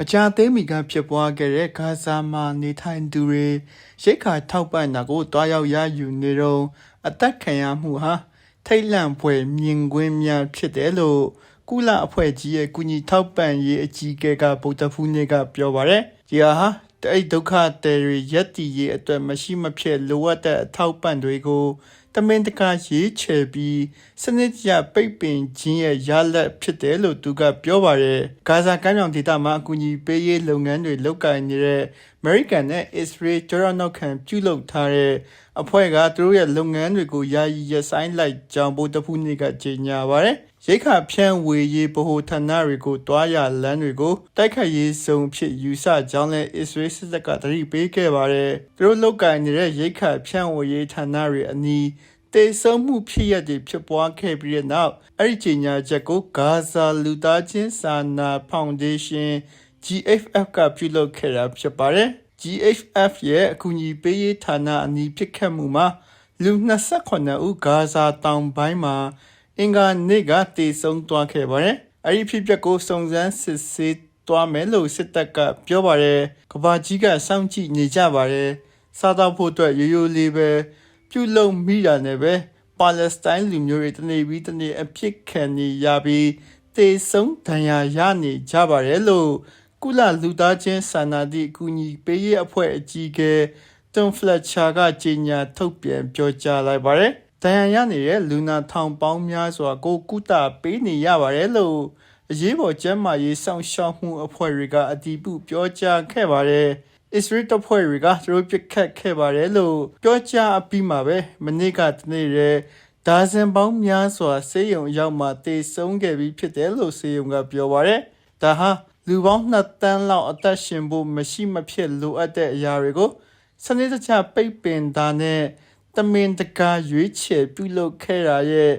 မကြာသေးမီကဖြစ်ပွားခဲ့တဲ့ဂါဇာမှာနေထိုင်သူတွေရိတ်ခါထောက်ပံ့တာကိုတွားရောက်ရယူနေတော့အသက်ခံရမှုဟာထိတ်လန့်ဖွယ်မြင်ကွင်းများဖြစ်တယ်လို့ကုလအဖွဲ့ကြီးရဲ့ကုညီထောက်ပံ့ရေးအကြီးအကဲကဗုဒ္ဓဖူးနေ့ကပြောပါတယ်။ဒီဟာအဲ့ဒုက္ခတဲ့တွေရက်တီရေးအတွက်မရှိမဖြစ်လိုအပ်တဲ့အထောက်ပံ့တွေကိုတ မင်တကာရေးချယ်ပြီးစနစ်တကျပိတ်ပင်ခြင်းရဲ့ရလဒ်ဖြစ်တယ်လို့သူကပြောပါတယ်။ဂါဇာကမ်းမြောင်ဒေသမှာအကူအညီပေးရေးလုပ်ငန်းတွေလုပ်ကိုင်နေတဲ့ American နဲ့ Israel ကျောရနောက်ခံပြုလုပ်ထားတဲ့အဖွဲ့ကသူတို့ရဲ့လုပ်ငန်းတွေကိုယာယီရပ်ဆိုင်းလိုက်ကြောင်းဗုဒ္ဓဖူးနေ့ကကြေညာပါတယ်။ရိတ်ခါဖြန့်ဝေရေးဗဟိုဌာနတွေကိုတွားရလမ်းတွေကိုတိုက်ခတ်ရေးစုံဖြစ်ယူဆကြောင်းလည်း Israel စစ်တပ်ကတတိပေးခဲ့ပါတယ်။သူတို့လုပ်ကိုင်နေတဲ့ရိတ်ခါဖြန့်ဝေရေးဌာနတွေအနီး တေဆုံးမှုဖြစ်ရတဲ့ဖြစ်ပွားခဲ့ပြီးတဲ့နောက်အဲ့ဒီကြေညာချက်ကိုဂါဇာလူသားချင်းစာနာဖောင်ဒေးရှင်း GFF ကပြုလုပ်ခဲ့တာဖြစ်ပါတယ်။ GFF ရဲ့အကူအညီပေးရေးဌာနအနီးဖြစ်ခတ်မှုမှာလူ28ဦးဂါဇာတောင်ပိုင်းမှာအင်္ဂါနေ့ကတည်ဆုံသွားခဲ့ပါတယ်။အဲ့ဒီဖြစ်ပျက်ကိုစုံစမ်းစစ်ဆေးသွားမယ်လို့စစ်တပ်ကပြောပါတယ်။ကဘာကြီးကစောင့်ကြည့်နေကြပါတယ်။စားတော့ဖို့အတွက်ရိုးရိုးလေးပဲ ပြုလုပ်မိတာနဲ့ပဲပါလက်စတိုင်းလူမျိုးတွေတနေပြီးတနေအဖြစ်ခံနေရပြီးတေဆုံးဒဏ်ရာရနေကြပါတယ်လို့ကုလလူသားချင်းစာနာသည့်အကူအညီပေးရေးအဖွဲ့အကြီးအကဲတွန်ဖလက်ချာကကြေညာထုတ်ပြန်ပြောကြားလိုက်ပါတယ်။ဒဏ်ရာရနေတဲ့လူနာထောင်ပေါင်းများစွာကိုကုသပေးနေရပါတယ်လို့အရေးပေါ်ကျန်းမာရေးစောင့်ရှောက်မှုအဖွဲ့တွေကအတည်ပြုပြောကြားခဲ့ပါတယ်။ Israel တပ်ဖွဲ့တွေကသူတို့ပြစ်ခတ်ခဲ့ပါတယ်လို့ပြောကြားအပြီးမှာပဲမနေ့ကတနေ့ရဲဒါဇင်ပေါင်းများစွာစေယုံအရောက်မှတေဆုံးခဲ့ပြီးဖြစ်တယ်လို့စေယုံကပြောပါတယ်။ဒါဟာလူပေါင်း2တန်းလောက်အသက်ရှင်ဖို့မရှိမဖြစ်လိုအပ်တဲ့အရာတွေကိုစနစ်တကျပိတ်ပင်တာနဲ့တမင်တကာရွေးချယ်ပြုလုပ်ခဲ့တာရဲ့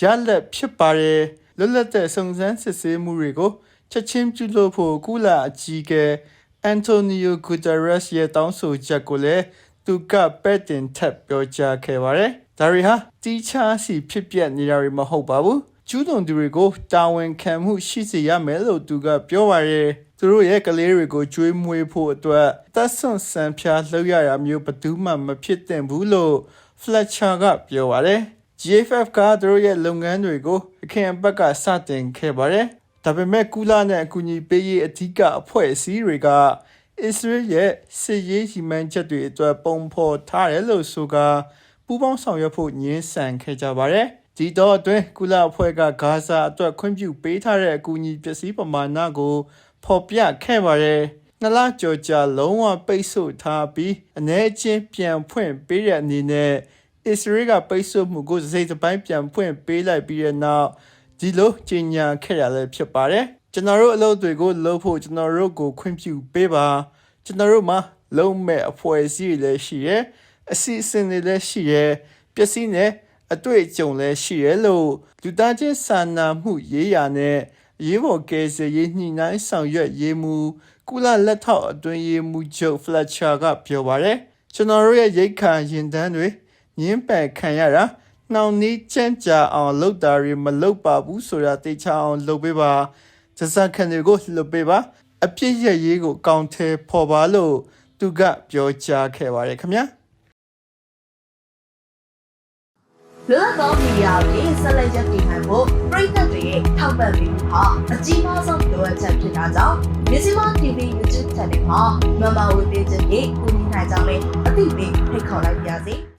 ရလက်ဖြစ်ပါတယ်လွတ်လပ်တဲ့စုံစမ်းစစ်ဆေးမှုတွေကိုချက်ချင်းပြုလုပ်ဖို့ကုလအကြီးအကဲ အန်တိုနီယိုဂူတာရက်စ်ရဲ့တောင်းဆိုချက်ကိုလည်းသူကပဲ့တင်ထပ်ပြောကြားခဲ့ပါတယ်။ဒါတွေဟာတီးခြားစီဖြစ်ပျက်နေတာတွေမဟုတ်ပါဘူး။ကျူးလွန်သူတွေကိုတာဝန်ခံမှုရှိစေရမယ်လို့သူကပြောပါရဲ့။သူတို့ရဲ့ကလေးတွေကိုကျွေးမွေးဖို့အတွက်သက်ဆွန်ဆန်ဖျားလှုပ်ရတာမျိုးဘယ်သူမှမဖြစ်သင့်ဘူးလို့ Fletcher ကပြောပါတယ်။ GFF ကသူတို့ရဲ့လုပ်ငန်းတွေကိုအခင်အပတ်ကစတင်ခဲ့ပါတယ်။ ဒါပေမဲ့ကုလနဲ့အကူအညီပေးရေးအထူးအဖွဲ့အစည်းတွေက Israel ရဲ့စစ်ရေးဟိမှန်းချက်တွေအတွက်ပုံဖော်ထားတယ်လို့ဆိုကပူးပေါင်းဆောင်ရွက်ဖို့ညှင်းဆန်ခဲ့ကြပါတယ်။ဒီတော့အတွင်းကုလအဖွဲ့ကဂါဇာအတွက်ခွင့်ပြုပေးထားတဲ့အကူအညီပစ္စည်းပမာဏကိုဖော်ပြခဲ့ပါတယ်။နှစ်လကျော်ကြာလုံးဝပိတ်ဆို့ထားပြီးအနေချင်းပြန်ဖွင့်ပေးတဲ့အနေနဲ့ Israel ကပိတ်ဆို့မှုကိုစိတ်ပိုင်းပြန်ဖွင့်ပေးလိုက်ပြီးတဲ့နောက် ဒီလိုကြီးညာခဲ့ရလည်းဖြစ်ပါတယ်။ကျွန်တော်တို့အလုပ်တွေကိုလုပ်ဖို့ကျွန်တော်တို့ကိုခွင့်ပြုပေးပါကျွန်တော်တို့မှာလုံးမဲ့အဖွဲ့အစည်းတွေလည်းရှိရဲအစီအစဉ်တွေလည်းရှိရဲပစ္စည်းနဲ့အတွေ့အကြုံလည်းရှိရဲလို့လူသားချင်းစာနာမှုရေးရာနဲ့ရေးပေါ်ကယ်ဆယ်ရေးညှိနှိုင်းဆောင်ရွက်ရေးမှုကုလလက်ထောက်အတွင်းရေးမှုချုပ်ဖလက်ချာကပြောပါတယ်ကျွန်တော်တို့ရဲ့ရိတ်ခါရင်တန်းတွေညင်းပယ်ခံရတာ နှောင်နှီးကြမ်းကြာအောင်လုပ်တာတွေမလုပ်ပါဘူးဆိုတာသိချအောင်လုပ်ပေးပါဇစခံတွေကိုလှုပ်ပေးပါအပြစ်ရရေးကိုကောင်းထဲပေါ်ပါလို့သူကပြောကြားခဲ့ပါတယ်ခင်ဗျာလွတ်သောမီဒီယာတွေဆက်လက်ရပ်တည်နိုင်ဖို့ပြည်သက်တွေရဲ့ထောက်ပံ့ပေးမှုဟာအကြီးမားဆုံးလိုအပ်ချက်ဖြစ်တာကြောင့်မြစီမ TV YouTube Channel မှာမမဝေပေးခြင်းဖြင့်ကူညီနိုင်ကြမယ်အသိပေးဖိတ်ခေါ်လိုက်ပါရစေ။